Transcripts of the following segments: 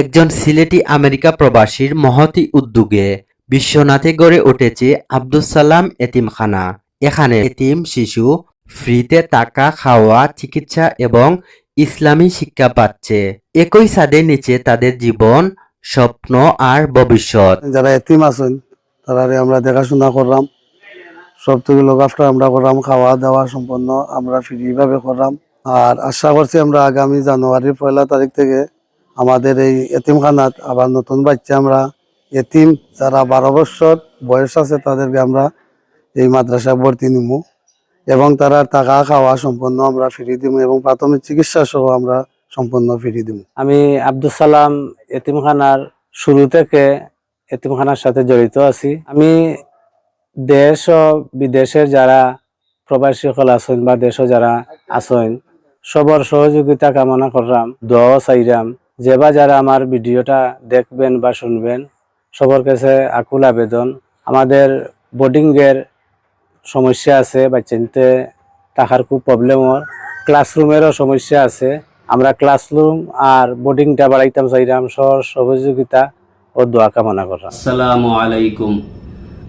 একজন সিলেটি আমেরিকা প্রবাসীর মহতি উদ্যোগে বিশ্বনাথে গড়ে উঠেছে আব্দুস সালাম এতিমখানা। এখানে এতিম শিশু ফ্রিতে টাকা খাওয়া, চিকিৎসা এবং ইসলামী শিক্ষা পাচ্ছে। একই ছাদের নিচে তাদের জীবন, স্বপ্ন আর ভবিষ্যৎ। যারা এতিম আছেন তারা আমরা দেখাশোনা করলাম। সব থেকে লোক আফটার আমরা করলাম, খাওয়া দাওয়া সম্পন্ন আমরা ফ্রি ভাবে করলাম। আর আশা করছি আমরা আগামী জানুয়ারির পয়লা তারিখ থেকে আমাদের এই এতিমখানাত আবার নতুন বাচ্চা আমরা এতিম, যারা বারো বছর বয়স আছে তাদেরকে আমরা এই মাদ্রাসায় ভর্তি নিমু। এবং তারা টাকা খাওয়া সম্পন্ন আমরা ফিরিয়ে দিব এবং প্রাথমিক চিকিৎসা সহ আমরা সম্পূর্ণ ফিরিয়ে দিব আমি আব্দুল সালাম এতিমখানার শুরু থেকে এতিমখানার সাথে জড়িত আছি। আমি দেশ ও বিদেশের যারা প্রবাসী সকল আছেন বা দেশও যারা আছেন, সবর সহযোগিতা কামনা করলাম, দোয়া চাইরাম যে বা যারা আমার ভিডিওটা দেখবেন বা শুনবেন, সবার কাছে আকুল আবেদন। আমাদের বোর্ডিংয়ের সমস্যা আছে বাচ্চাতে টাকার খুব প্রবলেম হয় ক্লাসরুমেরও সমস্যা আছে। আমরা ক্লাসরুম আর বোর্ডিংটা বাড়াইতাম, চাইরাম সহ সহযোগিতা ও দোয়া কামনা করলাম। আসসালামু আলাইকুম।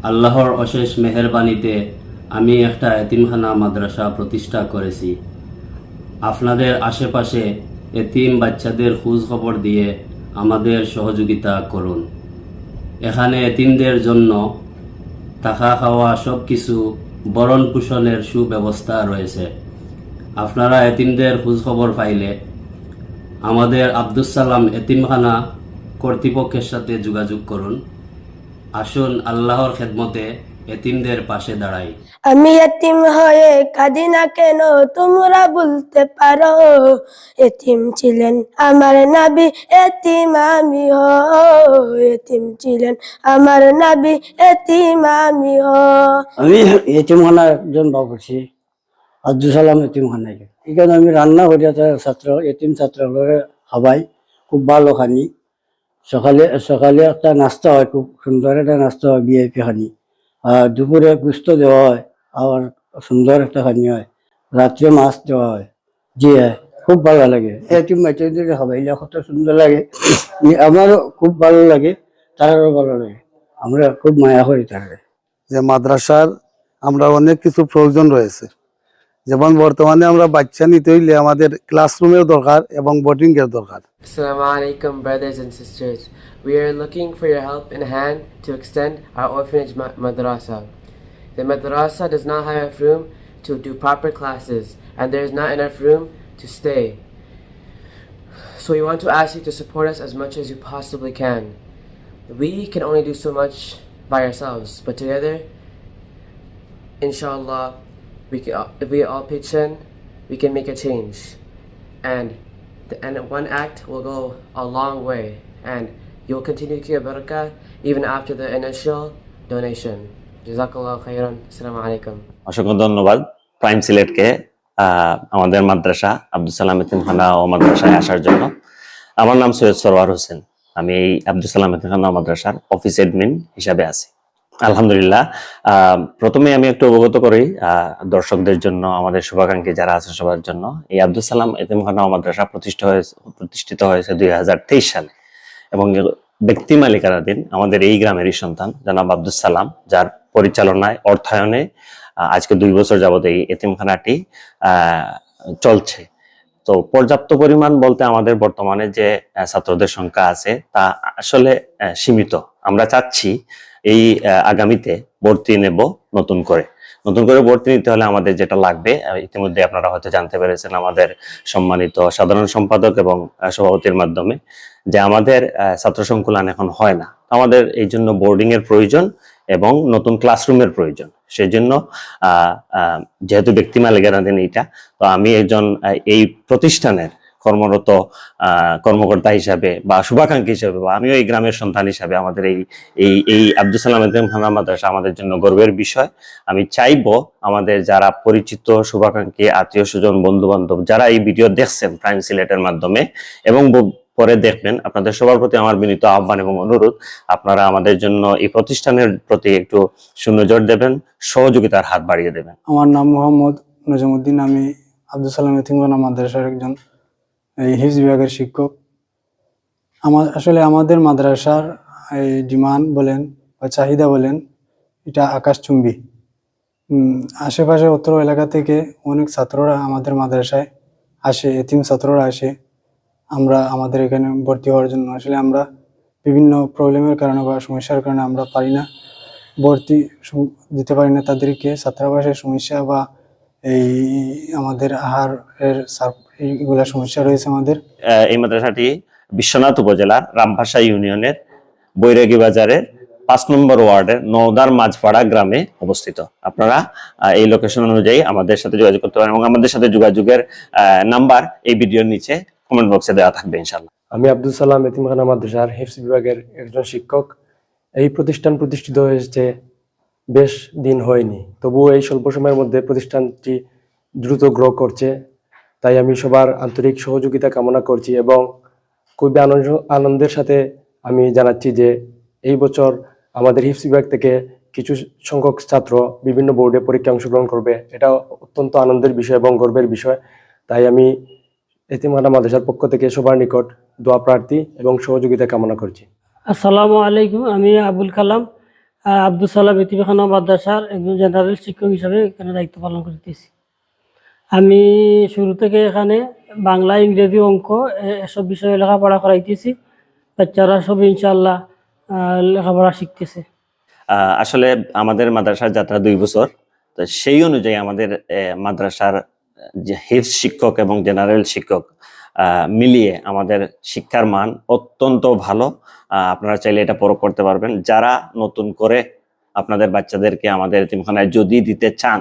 আল্লাহর অশেষ মেহেরবানিতে আমি একটা এতিমখানা মাদ্রাসা প্রতিষ্ঠা করেছি। আপনাদের আশেপাশে এতিম বাচ্চাদের খোঁজ খবর দিয়ে আমাদের সহযোগিতা করুন। এখানে এতিমদের জন্য থাকা খাওয়া সব কিছু বরণ পোষণের সুব্যবস্থা রয়েছে। আপনারা এতিমদের খোঁজ খবর পাইলে আমাদের আব্দুস সালাম এতিমখানা কর্তৃপক্ষের সাথে যোগাযোগ করুন। আসুন আল্লাহর খেদমতে এতিমদের পাশে দাঁড়াই। আমি এতিম হয়ে কাঁদি না কেন? তোমরা বলতে পারো এতিম ছিলেন আমার নাবি এতিম আমি হ এতিম ছিলেন আমার নাবি এতিম আমি হ। আমি এতিমখানার একজন বাবুর্চি আব্দুল সালাম এতিমখানায়। এখানে আমি রান্না করি ছাত্র এতিম ছাত্রগুলোকে খাবাই খুব ভালো খানি। সকালে সকালে একটা নাস্তা হয় খুব সুন্দর একটা নাস্তা হয় বিআইপি খানি। দুপুরে গুস্ত দেওয়া হয় আবার সুন্দর একটা খানি হয়। রাত্রে মাছ দেওয়া হয় জি হ্যাঁ খুব ভালো লাগে। এটি এতিম বাচ্চাদের খাবাইলে কত সুন্দর লাগে। আমারও খুব ভালো লাগে তারও ভালো লাগে। আমরা খুব মায়া করি তারা যে মাদ্রাসার আমরা অনেক কিছু প্রয়োজন রয়েছে। যেমন বর্তমানে আমরা বাচ্চা নিতে হইলে আমাদের ক্লাসরুমের দরকার এবং বোর্ডিং এর দরকার। Assalamu alaikum, brothers and sisters. We are looking for your help in hand to extend our orphanage ma- madrasa. The madrasa does not have enough room to do proper classes, and there is not enough room to stay. So we want to ask you to support us as much as you possibly can. We can only do so much by ourselves, but together, inshallah, we can, if we all pitch in, we can make a change. And the, and one act will go a long way, and you'll continue to get barakah even after the initial donation. Jazakallah khairan. Assalamu alaikum. অসংখ্য ধন্যবাদ prime সিলেটকে আমাদের মাদ্রাসা আব্দুল সালাম এতিমখানা ও মাদ্রাসায় আসার জন্য আমার নাম সৈয়দ সরওয়ার হোসেন আমি এই আব্দুল সালাম এতিমখানা মাদ্রাসার অফিস এডমিন হিসাবে আছি আলহামদুলিল্লাহ প্রথমে আমি একটু অবগত করি দর্শকদের জন্য, আমাদের শুভাকাঙ্ক্ষী যারা আছে সবার জন্য এই আব্দুল সালাম এতিমখানা মাদ্রাসা প্রতিষ্ঠা হয়েছে প্রতিষ্ঠিত হয়েছে দুই হাজার তেইশ সালে এবং ব্যক্তি মালিকানাধীন আমাদের এই গ্রামেরই সন্তান, জনাব আব্দুল সালাম, যার পরিচালনায়, অর্থায়নে আজকে দুই বছর যাবত এই এতিমখানাটি চলছে। তো পর্যাপ্ত পরিমাণ বলতে আমাদের বর্তমানে যে ছাত্রদের সংখ্যা আছে, তা আসলে সীমিত। আমরা চাচ্ছি এই আগামীতে ভর্তি নেব নতুন করে। নতুন করে ভর্তি নিতে হলে আমাদের যেটা লাগবে ইতিমধ্যে আপনারা হয়তো জানতে পেরেছেন আমাদের সম্মানিত সাধারণ সম্পাদক এবং সভাপতির মাধ্যমে যে আমাদের ছাত্র সংকুলন এখন হয় না। আমাদের এই জন্য বোর্ডিং এর প্রয়োজন এবং নতুন ক্লাসরুমের প্রয়োজন। সেই জন্য আহ, যেহেতু ব্যক্তি মালিকানাধীন এইটা তো আমি একজন এই প্রতিষ্ঠানের কর্মরত কর্মকর্তা হিসাবে বা শুভাকাঙ্ক্ষী হিসাবে বা আমিও এই গ্রামের সন্তান হিসাবে আমাদের এই এই এই আব্দুল সালাম এতিমখানা মাদ্রাসা আমাদের জন্য গর্বের বিষয়। আমি চাইব আমাদের যারা পরিচিত, শুভাকাঙ্ক্ষী, আত্মীয় স্বজন বন্ধু বান্ধব যারা এই ভিডিও দেখছেন প্রাইম সিলেটের মাধ্যমে এবং পরে দেখবেন আপনাদের সবার প্রতি আমার বিনীত আহ্বান এবং অনুরোধ, আপনারা আমাদের জন্য এই প্রতিষ্ঠানের প্রতি একটু সুনজর দেবেন, সহযোগিতার হাত বাড়িয়ে দেবেন। আমার নাম মোহাম্মদ নজমুদ্দিন, আমি আব্দুল সালাম এতিমখানা মাদ্রাসার একজন এই হিফজ বিভাগের শিক্ষক। আমার আসলে আমাদের মাদ্রাসার এই ডিমান্ড বলেন বা চাহিদা বলেন, এটা আকাশচুম্বী। আশেপাশে উত্তর এলাকা থেকে অনেক ছাত্ররা আমাদের মাদ্রাসায় আসে, এতিম ছাত্ররা আসে। আমরা আমাদের এখানে ভর্তি হওয়ার জন্য। আসলে আমরা বিভিন্ন প্রবলেমের কারণে বা সমস্যার কারণে আমরা পারি না। ভর্তি দিতে পারি না তাদেরকে। ছাত্রাবাসের সমস্যা বা এই আমাদের আহারের এইগুলা সমস্যা রয়েছে আমাদের। এই মাদ্রাসাটি বিশ্বনাথ উপজেলার রামভাষা ইউনিয়নের বৈরাগী বাজারের পাঁচ নম্বর ওয়ার্ডের নওদার মাঝপাড়া গ্রামে অবস্থিত। আপনারা এই লোকেশন অনুযায়ী আমাদের সাথে যোগাযোগ করতে পারেন এবং আমাদের সাথে যোগাযোগের নাম্বার এই ভিডিওর নিচে কমেন্ট বক্সে দেওয়া থাকবে ইনশাল্লাহ আমি আব্দুল সালাম এতিমখানা মাদ্রাসার হিফস বিভাগের একজন শিক্ষক। এই প্রতিষ্ঠান প্রতিষ্ঠিত হয়েছে বেশ দিন হয়নি তবুও এই স্বল্প সময়ের মধ্যে প্রতিষ্ঠানটি দ্রুত গ্রো করছে। তাই আমি সবার আন্তরিক সহযোগিতা কামনা করছি এবং খুবই আনন্দ, আনন্দের সাথে আমি জানাচ্ছি যে এই বছর আমাদের হিফস বিভাগ থেকে কিছু সংখ্যক ছাত্র বিভিন্ন বোর্ডে পরীক্ষা অংশগ্রহণ করবে। এটা অত্যন্ত আনন্দের বিষয় এবং গর্বের বিষয়। তাই আমি এতিমখানা মাদ্রাসার পক্ষ থেকে সবার নিকট দোয়া, প্রার্থী এবং সহযোগিতা কামনা করছি। আসসালামু আলাইকুম। আমি আবুল কালাম আব্দুল সালাম ইতিমখানা মাদ্রাসার একজন জেনারেল শিক্ষক হিসাবে এখানে দায়িত্ব পালন করতেছি। আমি শুরু থেকে এখানে বাংলা, ইংরেজি অঙ্ক এসব বিষয়ে লেখাপড়া করাইতেছি। বাচ্চারা সব ইনশাল্লাহ লেখাপড়া শিখতেছে। আসলে আমাদের মাদ্রাসার যাত্রা দুই বছর। তো সেই অনুযায়ী আমাদের মাদ্রাসার হিফ শিক্ষক এবং জেনারেল শিক্ষক মিলিয়ে আমাদের শিক্ষার মান অত্যন্ত ভালো। আপনারা চাইলে এটা পরখ করতে পারবেন। যারা নতুন করে আপনাদের বাচ্চাদেরকে আমাদের এতিমখানায় যদি দিতে চান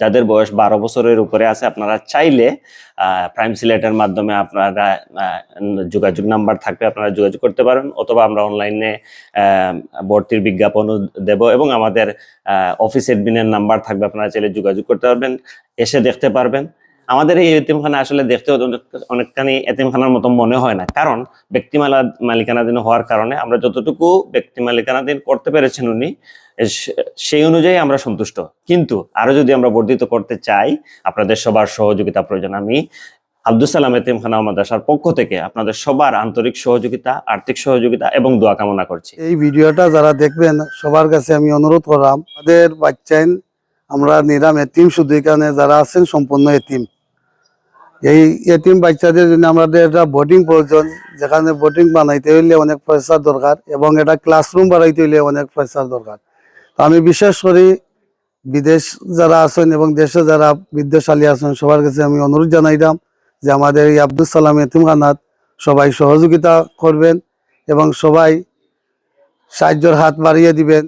যাদের বয়স বারো বছরের উপরে আছে, আপনারা চাইলে প্রাইম সিলেটের মাধ্যমে আপনারা যোগাযোগ নাম্বার থাকবে আপনারা যোগাযোগ করতে পারেন অথবা আমরা অনলাইনে ভর্তির বিজ্ঞাপনও দেব এবং আমাদের অফিস এডমিনের নাম্বার থাকবে, আপনারা চাইলে যোগাযোগ করতে পারবেন, এসে দেখতে পারবেন। আমাদের এই এতিমখানা আসলে দেখতে অনেক- অনেকখানি এতিমখানার মতো মনে হয় না। কারণ ব্যক্তি মালা- মালিকানাধীন হওয়ার কারণে আমরা যতটুকু ব্যক্তি মালিকানাধীন করতে পেরেছেন উনি সেই অনুযায়ী আমরা সন্তুষ্ট। কিন্তু আরও যদি আমরা বর্ধিত করতে চাই, আপনাদের সবার সহযোগিতা প্রয়োজন। আমি আব্দুল সালাম এতিমখানা মাদ্রাসার পক্ষ থেকে আপনাদের সবার আন্তরিক সহযোগিতা, আর্থিক সহযোগিতা এবং দোয়া কামনা করছি। এই ভিডিওটা যারা দেখবেন, সবার কাছে আমি অনুরোধ করলাম, আমাদের বাচ্চাইন আমরা নিরাম এতিম, শুধু এখানে যারা আছেন সম্পূর্ণ এতিম। এই এতিম বাচ্চাদের জন্য আমাদের একটা বোর্ডিং প্রয়োজন, যেখানে বোর্ডিং বানাইতে হইলে অনেক পয়সার দরকার এবং একটা ক্লাসরুম বানাইতে হইলে অনেক পয়সার দরকার। তো আমি বিশেষ করে বিদেশ যারা আছেন এবং দেশে যারা বিদ্যাশালী আছেন, সবার কাছে আমি অনুরোধ জানাইলাম যে আমাদের এই আব্দুল সালাম এতিমখানাত সবাই সহযোগিতা করবেন এবং সবাই সাহায্যের হাত বাড়িয়ে দিবেন।